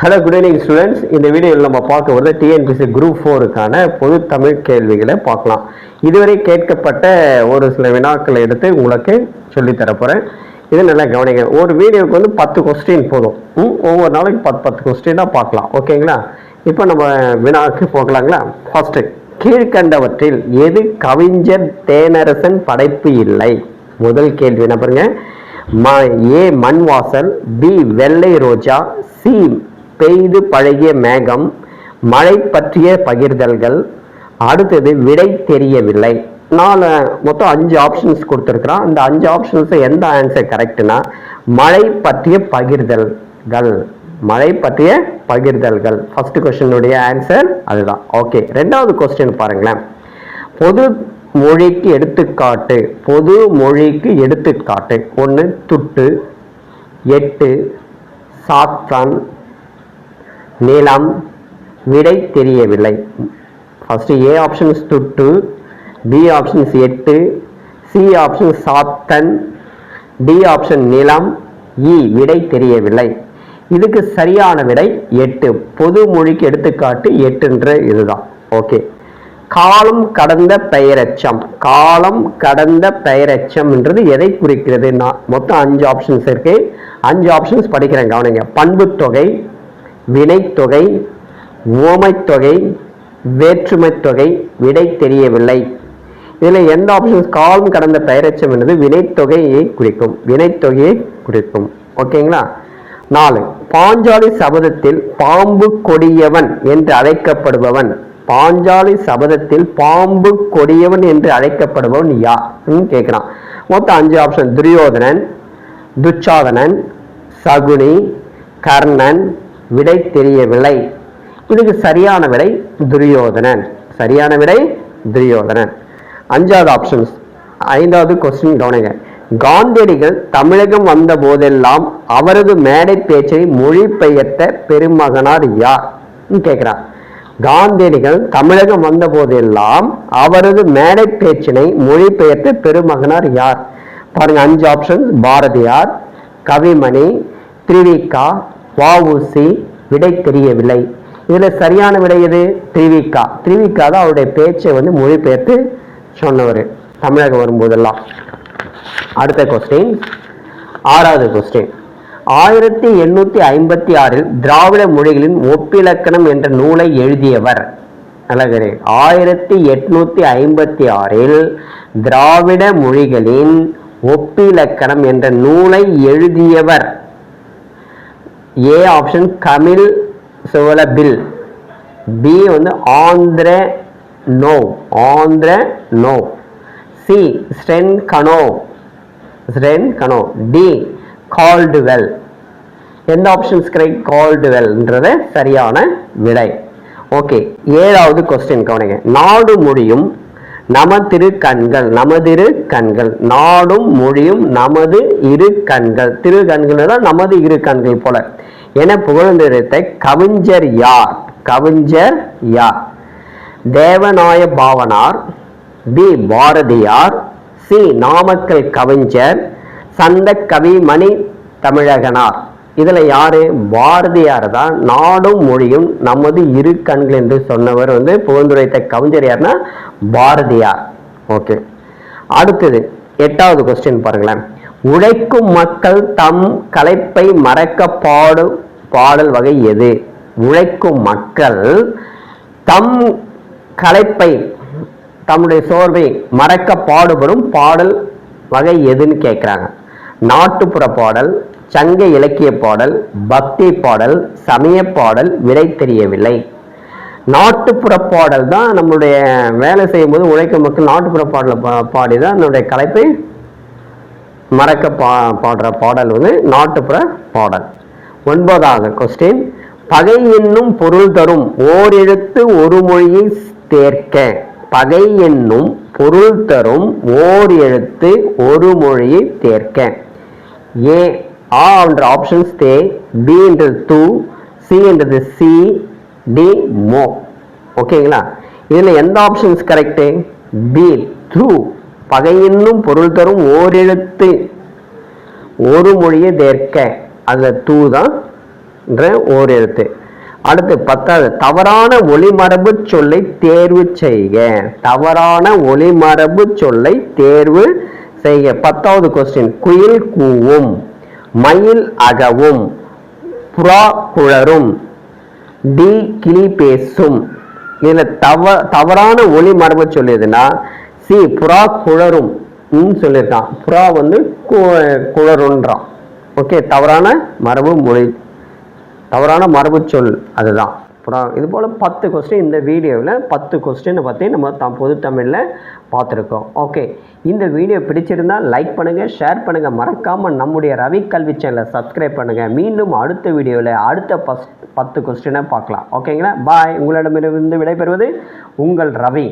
Hello good evening students இந்த வீடியோவில் நம்ம பார்க்க வருது டிஎன்பிசி குரூப் ஃபோருக்கான பொது தமிழ் கேள்விகளை பார்க்கலாம். இதுவரை கேட்கப்பட்ட ஒரு சில வினாக்களை எடுத்து உங்களுக்கு சொல்லித்தரப்போகிறேன் தரப் இது நல்லா கவனிங்க. ஒரு வீடியோவுக்கு வந்து பத்து கொஸ்டின் போதும். ம், ஒவ்வொரு நாளைக்கு பத்து பத்து கொஸ்டினாக பார்க்கலாம். ஓகேங்களா இப்போ நம்ம வினாவுக்கு போகலாங்களா? ஃபஸ்ட்டு கீழ்கண்டவற்றில் எது கவிஞர் தேனரசன் படைப்பு இல்லை? முதல் கேள்வி என்ன பாருங்க? ம ஏ மண்வாசல் பி வெள்ளை ரோஜா சி பெய்து பழகிய மேகம் மழை பற்றிய பகிர்தல்கள் அடுத்தது விடை தெரியவில்லை. நான் மொத்தம் அஞ்சு ஆப்ஷன்ஸ் கொடுத்துருக்குறான் அந்த அஞ்சு ஆப்ஷன்ஸை எந்த ஆன்சர் கரெக்டுனா மழை பற்றிய பகிர்தல்கள். மழை பற்றிய பகிர்தல்கள். ஃபர்ஸ்ட் கொஸ்டினுடைய ஆன்சர் அதுதான். ஓகே ரெண்டாவது கொஸ்டின் பாருங்களேன். பொது மொழிக்கு எடுத்துக்காட்டு பொது மொழிக்கு எடுத்துக்காட்டு. ஒன்று துட்டு. எட்டு சாத்தான். நீளம் விடை தெரியவில்லை. ஃபஸ்ட்டு ஏ ஆப்ஷன்ஸ் துட்டு பி ஆப்ஷன்ஸ் எட்டு சி ஆப்ஷன் சாத்தன் டி ஆப்ஷன் நிலம் இ விடை தெரியவில்லை. இதுக்கு சரியான விடை எட்டு. பொது மொழிக்கு எடுத்துக்காட்டு எட்டுன்ற இதுதான். ஓகே காலம் கடந்த பெயரெச்சம். காலம் கடந்த பெயரச்சம்ன்றது எதை குறிக்கிறது? நான் மொத்தம் அஞ்சு ஆப்ஷன்ஸ் இருக்கு. அஞ்சு ஆப்ஷன்ஸ் படிக்கிறேன் கவனிங்க. பண்புத்தொகை வினைத்தொகை ஓமைத்தொகை வேற்றுமைத் தொகை விடை தெரியவில்லை. இதில் எந்த ஆப்ஷன்ஸ் காலம் கடந்த பெயரச்சம் என்பது வினைத்தொகையை குறிக்கும் வினைத்தொகையை குறிக்கும். ஓகேங்களா? நாலு பாஞ்சாலி சபதத்தில் பாம்பு கொடியவன் என்று அழைக்கப்படுபவன். பாஞ்சாலி சபதத்தில் பாம்பு கொடியவன் என்று அழைக்கப்படுபவன் யார்? கேட்கிறான். மொத்தம் அஞ்சு ஆப்ஷன் துரியோதனன் துச்சாதனன் சகுனி கர்ணன் விடை தெரியவில்லை. இதுக்கு சரியான விடை துரியோதனன். சரியான விடை துரியோதனன். அஞ்சாவது ஆப்ஷன்ஸ் ஐந்தாவது கொஸ்டின் கவனிங்க காந்தியடிகள் தமிழகம் வந்த போதெல்லாம் அவரது மேடை பேச்சை மொழிபெயர்த்த பெருமகனார் யார்? கேட்கிறார். காந்தியடிகள் தமிழகம் வந்த போதெல்லாம் அவரது மேடை பேச்சினை மொழிபெயர்த்த பெருமகனார் யார்? பாருங்க அஞ்சு ஆப்ஷன்ஸ் பாரதியார் கவிமணி திரிவிகா வஉசி விடை தெரியவில்லை. இதுல சரியான விடை எது? திரிவிகா. திரிவிகா தான் அவருடைய பேச்சை வந்து மொழிபெயர்த்து சொன்னவர். தமிழகம் வரும்போதெல்லாம். அடுத்த கொஸ்டின் ஆறாவது கொஸ்டின் ஆயிரத்தி எண்ணூத்தி ஐம்பத்தி ஆறில் திராவிட மொழிகளின் ஒப்பிலக்கணம் என்ற நூலை எழுதியவர். அழகரே ஆயிரத்தி எட்நூத்தி ஐம்பத்தி ஆறில் திராவிட மொழிகளின் ஒப்பிலக்கணம் என்ற நூலை எழுதியவர். A option Kamil Zvelebil B வந்து Andronov Andronov C Sten Konow Sten Konow D Caldwell எந்த ஆப்ஷன்ஸ் கரெக்ட் கால்டுவெல்ன்றது சரியான விடை. ஓகே ஏழாவது கொஸ்டின் கவனிங்க. நாடு மொழியும் நமதிரு கண்கள் நமதிரு கண்கள். நாடும் மொழியும் நமது இரு கண்கள். திரு கண்கள் தான் நமது இரு கண்கள் போல. என புகழ்ந்திருத்த கவிஞர் யார்? கவிஞர் யார்? Devaneya Pavanar B Bharathiyar C. Namakkal கவிஞர் சந்த கவி மணி தமிழகனார். இதுல யாரு? பாரதியார் தான். நாடும் மொழியும் நமது இரு கண்கள் என்று சொன்னவர் வந்து புகழ்ந்துரைத்த கவிஞர் யாருன்னா பாரதியார். ஓகே. அடுத்தது எட்டாவது கொஸ்டின் பாருங்களேன். உழைக்கும் மக்கள் தம் கலைப்பை மறக்க பாடும் பாடல் வகை எது? உழைக்கும் மக்கள் தம் கலைப்பை தம்முடைய சோர்வை மறக்க பாடுபடும் பாடல் வகை எதுன்னு கேட்குறாங்க நாட்டுப்புற பாடல் சங்க இலக்கிய பாடல் பக்தி பாடல் சமய பாடல் விடை தெரியவில்லை. நாட்டுப்புற பாடல் தான் நம்மளுடைய வேலை செய்யும்போது உழைக்கும் மக்கள் நாட்டுப்புற பாடலை பா பாடி தான் நம்முடைய கலைப்பை மறக்க பா பாடுற பாடல் வந்து நாட்டுப்புற பாடல். ஒன்பதாவது கொஸ்டின் பகை என்னும் பொருள் தரும் ஓரெழுத்து ஒரு மொழியை தேர்க்க பகை என்னும் பொருள் தரும் ஓர் எழுத்து ஒரு மொழியை தேர்க்க ஏ ஆ என்ற ஆப்ஷன்ஸ் தே பி என்றது தூ சி என்றது சி டி மோ. ஓகேங்களா இதில் எந்த ஆப்ஷன்ஸ் கரெக்டு பி த்ரூ. பகை என்னும் பொருள் தரும் ஓரெழுத்து ஒரு மொழியை தேர்க்க அதில் தூ தான் என்ற ஓர் எழுத்து. அடுத்து பத்தாவது தவறான ஒளிமரபு சொல்லை தேர்வு செய்க. தவறான ஒளிமரபு சொல்லை தேர்வு செய்க. பத்தாவது கொஸ்டின் குயில் கூவும் மயில் அகவும் புறா குழரும் டி கிளி பேசும். இதில் தவ தவறான ஒளி மரபு சொல்லியதுன்னா சி புறா குழரும் ம் சொல்லியிருக்கான். புறா வந்து கு- குழருன்றான். ஓகே தவறான மரபு மொழி தவறான மரபு சொல் அதுதான். அப்புறம் இது போல் பத்து கொஸ்டின் இந்த வீடியோவில் பத்து கொஸ்டினை பற்றி நம்ம த பொது தமிழில் பார்த்துருக்கோம். ஓகே இந்த வீடியோ பிடிச்சிருந்தால் லைக் பண்ணுங்கள் ஷேர் பண்ணுங்கள் மறக்காமல் நம்முடைய ரவி கல்வி சேனலை சப்ஸ்கிரைப் பண்ணுங்கள் மீண்டும் அடுத்த வீடியோவில் அடுத்த பஸ் பத்து கொஸ்டினை பார்க்கலாம். ஓகேங்களா? பாய் உங்களிடமிருந்து விடைபெறுவது உங்கள் ரவி.